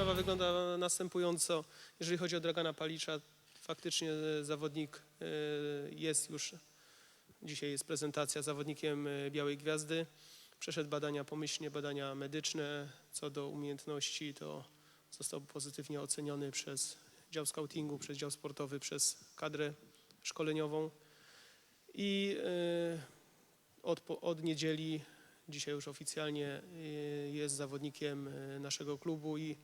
sprawa wygląda następująco. Jeżeli chodzi o Dragana Palicza, faktycznie e, zawodnik e, jest już, dzisiaj jest prezentacja zawodnikiem e, Białej Gwiazdy. Przeszedł badania pomyślnie, badania medyczne. Co do umiejętności, to został pozytywnie oceniony przez dział scoutingu, przez dział sportowy, przez kadrę szkoleniową. I od, od niedzieli, dzisiaj już oficjalnie jest zawodnikiem naszego klubu i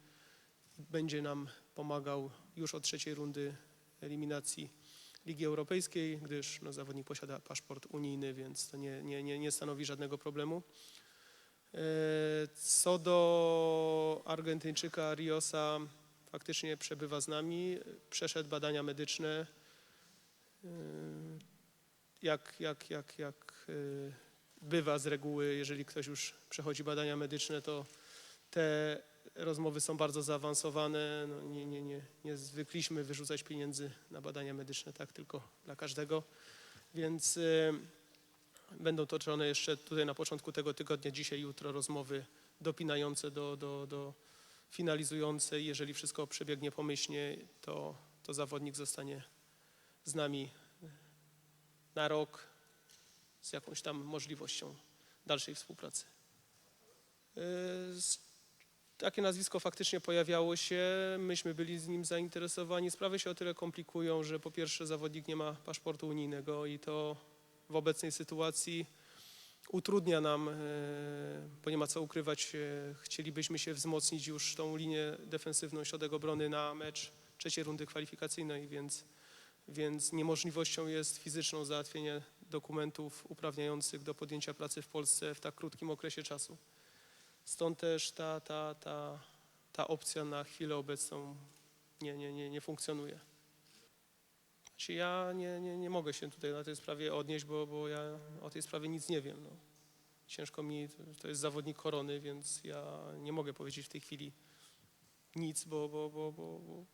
będzie nam pomagał już od trzeciej rundy eliminacji Ligi Europejskiej, gdyż no, zawodnik posiada paszport unijny, więc to nie, nie, nie, nie stanowi żadnego problemu. E, Co do Argentyńczyka Riosa, faktycznie przebywa z nami, przeszedł badania medyczne. E, Jak, jak, jak, jak e, bywa z reguły, jeżeli ktoś już przechodzi badania medyczne, to te rozmowy są bardzo zaawansowane. No, nie, nie, nie, nie zwykliśmy wyrzucać pieniędzy na badania medyczne, tak tylko dla każdego. Więc e, będą toczone jeszcze tutaj na początku tego tygodnia, dzisiaj, jutro rozmowy dopinające do, do, do finalizujące. Jeżeli wszystko przebiegnie pomyślnie, to, to zawodnik zostanie z nami na rok z jakąś tam możliwością dalszej współpracy. S- Takie nazwisko faktycznie pojawiało się, myśmy byli z nim zainteresowani. Sprawy się o tyle komplikują, że po pierwsze zawodnik nie ma paszportu unijnego i to w obecnej sytuacji utrudnia nam, e, bo nie ma co ukrywać, e, chcielibyśmy się wzmocnić już tą linię defensywną środek obrony na mecz trzeciej rundy kwalifikacyjnej, więc, więc niemożliwością jest fizyczną załatwienie dokumentów uprawniających do podjęcia pracy w Polsce w tak krótkim okresie czasu. Stąd też ta, ta, ta, ta opcja na chwilę obecną nie, nie, nie, nie funkcjonuje. Znaczy ja nie, nie, nie mogę się tutaj na tej sprawie odnieść, bo, bo ja o tej sprawie nic nie wiem. No. Ciężko mi, to jest zawodnik korony, więc ja nie mogę powiedzieć w tej chwili nic, bo, bo, bo, bo, bo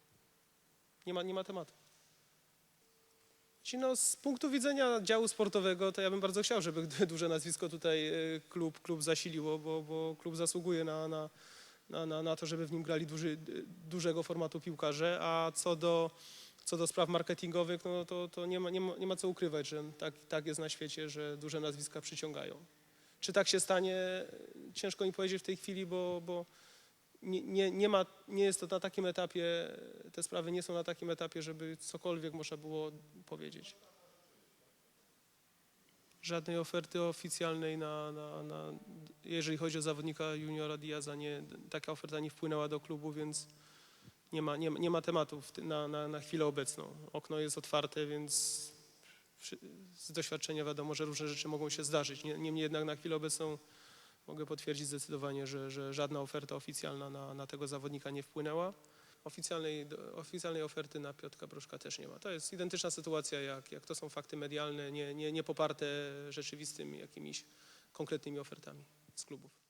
nie, ma, nie ma tematu. No, z punktu widzenia działu sportowego, to ja bym bardzo chciał, żeby duże nazwisko tutaj e, klub, klub zasiliło, bo, bo klub zasługuje na, na, na, na, na to, żeby w nim grali duży, dużego formatu piłkarze, a co do, co do spraw marketingowych, no to, to nie, ma, nie, ma, nie ma co ukrywać, że tak, tak jest na świecie, że duże nazwiska przyciągają. Czy tak się stanie, ciężko mi powiedzieć w tej chwili, bo, bo nie, nie, nie, ma, nie jest to na takim etapie, te sprawy nie są na takim etapie, żeby cokolwiek można było powiedzieć. Żadnej oferty oficjalnej na, na, na jeżeli chodzi o zawodnika juniora Diaza, nie, taka oferta nie wpłynęła do klubu, więc nie ma, nie, nie ma tematu w ty- na, na, na chwilę obecną. Okno jest otwarte, więc z doświadczenia wiadomo, że różne rzeczy mogą się zdarzyć. Nie- Niemniej jednak na chwilę obecną mogę potwierdzić zdecydowanie, że, że żadna oferta oficjalna na, na tego zawodnika nie wpłynęła. Oficjalnej, oficjalnej oferty na Piotka Broszka też nie ma. To jest identyczna sytuacja, jak, jak to są fakty medialne, nie, nie, nie poparte rzeczywistymi jakimiś konkretnymi ofertami z klubów.